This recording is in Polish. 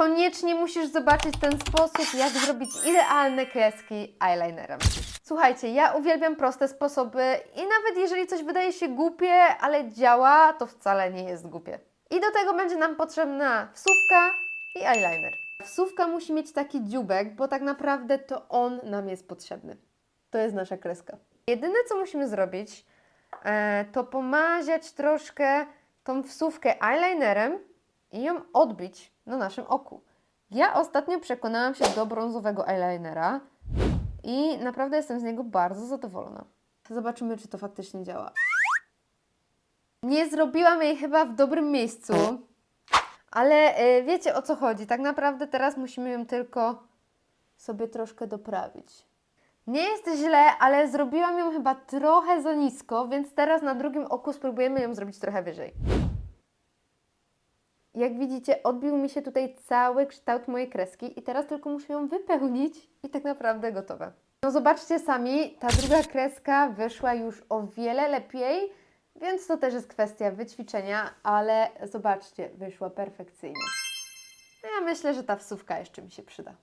Koniecznie musisz zobaczyć ten sposób, jak zrobić idealne kreski eyelinerem. Słuchajcie, ja uwielbiam proste sposoby i nawet jeżeli coś wydaje się głupie, ale działa, to wcale nie jest głupie. I do tego będzie nam potrzebna wsówka i eyeliner. Wsówka musi mieć taki dziubek, bo tak naprawdę to on nam jest potrzebny. To jest nasza kreska. Jedyne, co musimy zrobić, e, to pomaziać troszkę tą wsówkę eyelinerem i ją odbić na naszym oku. Ja ostatnio przekonałam się do brązowego eyelinera i naprawdę jestem z niego bardzo zadowolona. Zobaczymy, czy to faktycznie działa. Nie zrobiłam jej chyba w dobrym miejscu, ale e, wiecie o co chodzi. Tak naprawdę teraz musimy ją tylko sobie troszkę doprawić. Nie jest źle, ale zrobiłam ją chyba trochę za nisko, więc teraz na drugim oku spróbujemy ją zrobić trochę wyżej. Jak widzicie, odbił mi się tutaj cały kształt mojej kreski i teraz tylko muszę ją wypełnić i tak naprawdę gotowe. No zobaczcie sami, ta druga kreska wyszła już o wiele lepiej, więc to też jest kwestia wyćwiczenia, ale zobaczcie, wyszła perfekcyjnie. No ja myślę, że ta wsówka jeszcze mi się przyda.